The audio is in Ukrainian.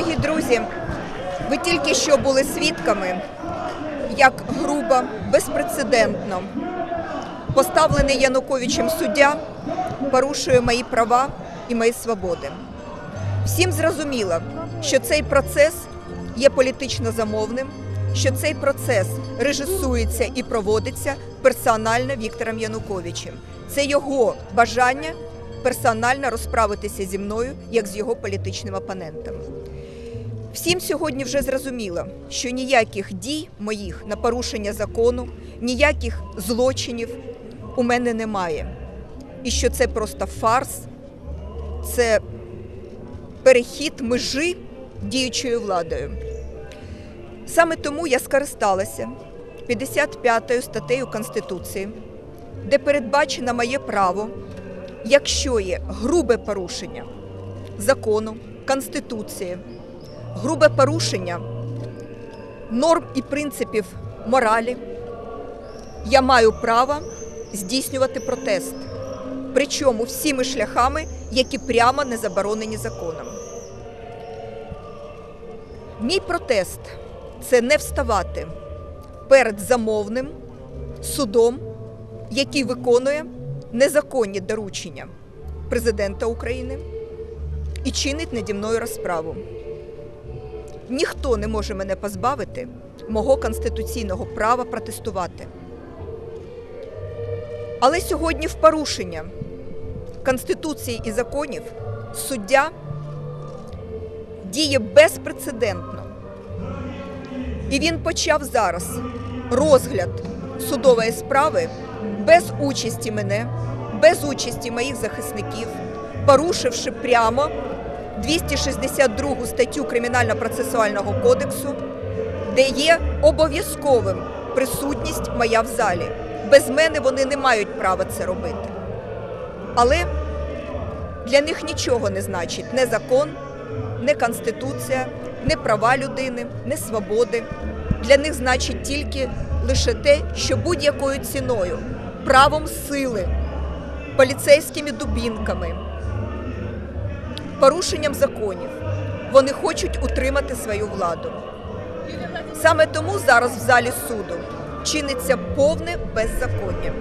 Дорогі друзі, ви тільки що були свідками, як грубо, безпрецедентно поставлений Януковичем суддя порушує мої права і мої свободи. Всім зрозуміло, що цей процес є політично замовним, що цей процес режисується і проводиться персонально Віктором Януковичем. Це його бажання персонально розправитися зі мною, як з його політичним опонентом. Всім сьогодні вже зрозуміло, що ніяких дій моїх на порушення закону, ніяких злочинів у мене немає. І що це просто фарс, це перехід межі діючою владою. Саме тому я скористалася 55 статтею Конституції, де передбачено моє право, якщо є грубе порушення закону, Конституції, грубе порушення норм і принципів моралі, я маю право здійснювати протест. Причому всіми шляхами, які прямо не заборонені законом. Мій протест це не вставати перед замовним судом, який виконує незаконні доручення президента України і чинить наді мною розправу. Ніхто не може мене позбавити мого конституційного права протестувати. Але сьогодні в порушення Конституції і законів суддя діє безпрецедентно. І він почав зараз розгляд судової справи без участі мене, без участі моїх захисників, порушивши прямо 262 статтю Кримінально-процесуального кодексу, де є обов'язковим присутність моя в залі. Без мене вони не мають права це робити. Але для них нічого не значить не закон, не конституція, не права людини, не свободи. Для них значить тільки лише те, що будь-якою ціною, правом сили, поліцейськими дубінками, порушенням законів вони хочуть утримати свою владу. Саме тому зараз в залі суду чиниться повне беззаконня.